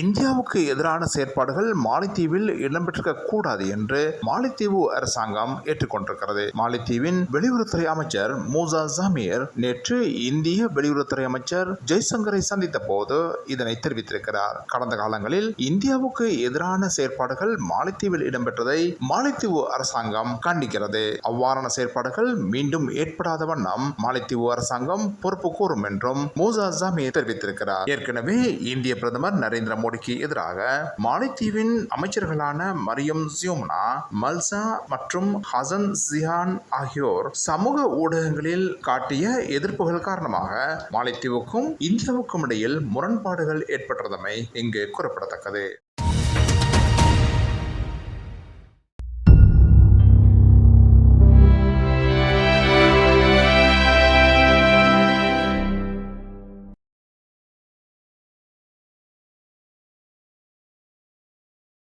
இந்தியாவுக்கு எதிரான செயற்பாடுகள் மாலைத்தீவில் இடம்பெற்றிருக்க கூடாது என்று மாலைத்தீவு அரசாங்கம் ஏற்றுக்கொண்டிருக்கிறது. மாலைத்தீவின் வெளியுறவுத்துறை அமைச்சர் மூசா ஜமீர் நேற்று இந்திய வெளியுறவுத்துறை அமைச்சர் ஜெய்சங்கரை சந்தித்த போது இதனை தெரிவித்திருக்கிறார். கடந்த காலங்களில் இந்தியாவுக்கு எதிரான செயற்பாடுகள் மாலைத்தீவில் இடம்பெற்றதை மாலைத்தீவு அரசாங்கம் கண்டிக்கிறது. அவ்வாறான செயற்பாடுகள் மீண்டும் ஏற்படாத வண்ணம் மாலைத்தீவு அரசாங்கம் பொறுப்பு கூறும் என்றும் மூசா ஜமீர் தெரிவித்திருக்கிறார். ஏற்கனவே இந்திய பிரதமர் நரேந்திர மோடிக்கு எதிராக மாலைத்தீவின் அமைச்சர்களான மரியம் சியோம்னா மல்சா மற்றும் ஹசன் ஜியான் ஆகியோர் சமூக ஊடகங்களில் காட்டிய எதிர்ப்புகள் காரணமாக மாலைத்தீவுக்கும் இந்தியாவுக்கும் இடையில் முரண்பாடுகள் ஏற்பட்டதமை இங்கு குறிப்பிடத்தக்கது.